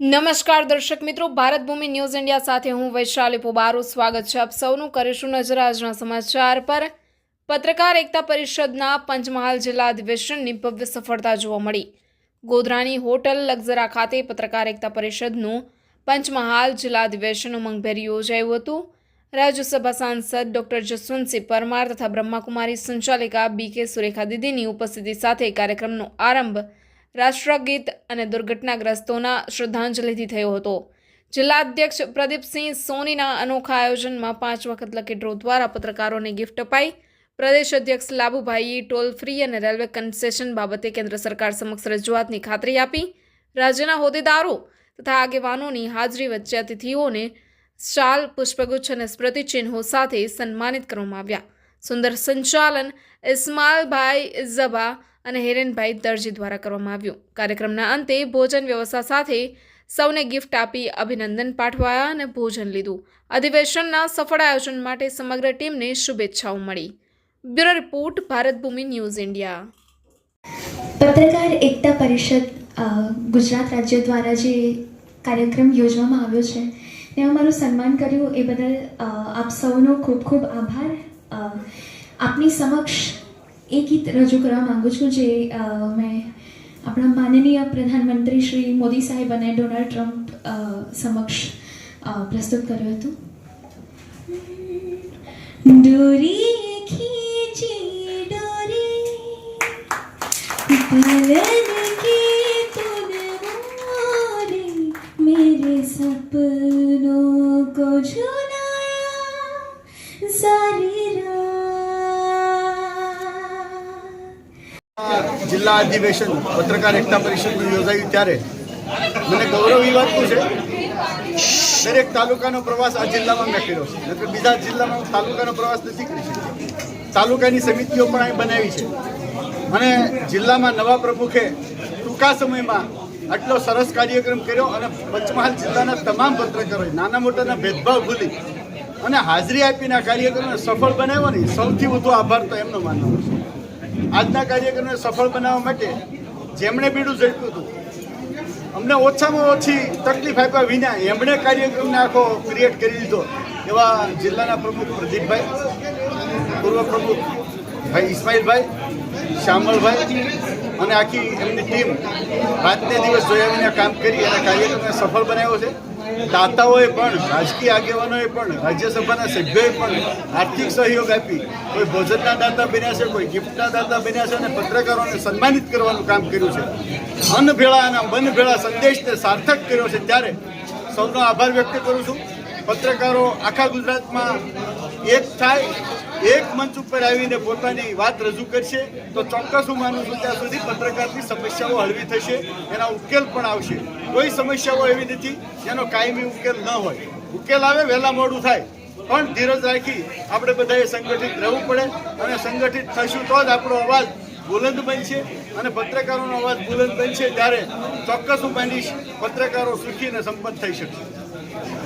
નમસ્કાર દર્શક મિત્રો, ભારત ભૂમિ ન્યૂઝ ઇન્ડિયા સાથે હું વૈશાલી પોબારો. સ્વાગત છે આપ સૌનું. કરીશું નજર આજના સમાચાર પર. પત્રકાર એકતા પરિષદના પંચમહાલ જિલ્લા અધિવેશનની ભવ્ય સફળતા જોવા મળી. ગોધરાની હોટલ લગઝરા ખાતે પત્રકાર એકતા પરિષદનું પંચમહાલ જિલ્લા અધિવેશન ઉમંગભેર યોજાયું હતું. રાજ્યસભા સાંસદ ડોક્ટર જસવંતસિંહ પરમાર તથા બ્રહ્માકુમારી સંચાલિકા બી કે સુરેખા દીદીની ઉપસ્થિતિ સાથે કાર્યક્રમનો આરંભ રાષ્ટ્રગીત અને દુર્ઘટનાગ્રસ્તોના શ્રદ્ધાંજલિથી થયો હતો. જિલ્લા અધ્યક્ષ પ્રદીપસિંહ સોનીના અનોખા આયોજનમાં પાંચ વખત લકી ડ્રો દ્વારા પત્રકારોને ગિફ્ટ અપાઈ. પ્રદેશ અધ્યક્ષ લાભુભાઈએ ટોલ ફ્રી અને રેલવે કન્સેશન બાબતે કેન્દ્ર સરકાર સમક્ષ રજૂઆતની ખાતરી આપી. રાજ્યના હોદ્દેદારો તથા આગેવાનોની હાજરી વચ્ચે અતિથિઓને શાલ, પુષ્પગુચ્છ અને સ્મૃતિચિહ્નો સાથે સન્માનિત કરવામાં આવ્યા. સુંદર સંચાલન ઇસ્માલભાઈ ઝબા અને હિરેનભાઈ દરજી દ્વારા કરવામાં આવ્યું. કાર્યક્રમના અંતે ભોજન વ્યવસ્થા સાથે સૌને ગિફ્ટ આપી અભિનંદન પાઠવાયા અને ભોજન લીધું. અધિવેશનના સફળ આયોજન માટે સમગ્ર ટીમને શુભેચ્છાઓ મળી. Bureau report, Bharat Bhoomi news India. પત્રકાર એકતા પરિષદ ગુજરાત રાજ્ય દ્વારા જે કાર્યક્રમ યોજવામાં આવ્યો છે ને મારું સન્માન કર્યું. એ બદલ આપ સૌનો ખૂબ ખૂબ આભાર. આપની સમક્ષ એ ગીત રજૂ કરવા માગું છું જે મેં આપણા માનનીય પ્રધાનમંત્રી શ્રી મોદી સાહેબ અને ડોનાલ્ડ ટ્રમ્પ સમક્ષ પ્રસ્તુત કર્યું હતું. ડોરી ખીચી ડોરી. મેરે સપના જિલ્લા અધિવેશન, પત્રકાર એકતા પરિષદનું યોજાયું ત્યારે. મને ગૌરવ એ વાતનું છે. દરેક તાલુકાનો પ્રવાસ આ જિલ્લામાં મેં કર્યો છે. નકર બીજા જિલ્લામાં તાલુકાનો પ્રવાસ નથી કરી શક્યો તાલુકાની સમિતિઓ પણ અહીં બનાવી છે. અને જિલ્લામાં નવા પ્રમુખે ટૂંકા સમયમાં આટલો સરસ કાર્યક્રમ કર્યો અને પંચમહાલ જિલ્લાના તમામ પત્રકારોએ નાના મોટાના ભેદભાવ ભૂલી અને હાજરી આપીને આ કાર્યક્રમને સફળ બનાવ્યો ને સૌથી વધુ આભાર તો એમનો માનવાનો છે. આજના કાર્યક્રમને સફળ બનાવવા માટે જેમણે બીડું ઝડપ્યું હતું, અમને ઓછામાં ઓછી તકલીફ આપ્યા વિના એમણે કાર્યક્રમને આખો ક્રિએટ કરી દીધો એવા જિલ્લાના પ્રમુખ પ્રદીપભાઈ, પૂર્વ પ્રમુખ ભાઈ ઇસ્માઇલભાઈ શ્યામલભાઈ અને આખી એમની ટીમ રાતને દિવસ જોયા વિના કામ કરી અને કાર્યક્રમને સફળ બનાવ્યો છે. દાતાઓએ પણ, રાજકીય આગેવાનોએ પણ, રાજ્યસભાના સભ્યોએ પણ આર્થિક સહયોગ આપી. કોઈ ભોજનના દાતા બન્યા છે, કોઈ ગિફ્ટના દાતા બન્યા છે અને પત્રકારોને સન્માનિત કરવાનું કામ કર્યું છે. અન્ન ભેળા અને મન ભેળા સંદેશને સાર્થક કર્યો છે ત્યારે સૌનો આભાર વ્યક્ત કરું છું. પત્રકારો આખા ગુજરાતમાં એક થાય, એક મંચ ઉપર આવીને પોતાની વાત રજૂ કરશે, તો ચોક્કસ હું માનું છું ત્યાં સુધી પત્રકારની સમસ્યાઓ હળવી થશે, એના ઉકેલ પણ આવશે. કોઈ સમસ્યાઓ એવી નથી, જેનો કાયમી ઉકેલ ન હોય. ઉકેલ આવે, વહેલા મોડું થાય. પણ ધીરજ રાખી આપણે બધાએ સંગઠિત રહેવું પડે, અને સંગઠિત થશું તો જ આપણો અવાજ બુલંદ બનશે, અને પત્રકારોનો અવાજ બુલંદ બનશે, ત્યારે ચોક્કસ હું માનીશ પત્રકારો સુખી અને સંપન્ન થઈ શકશે.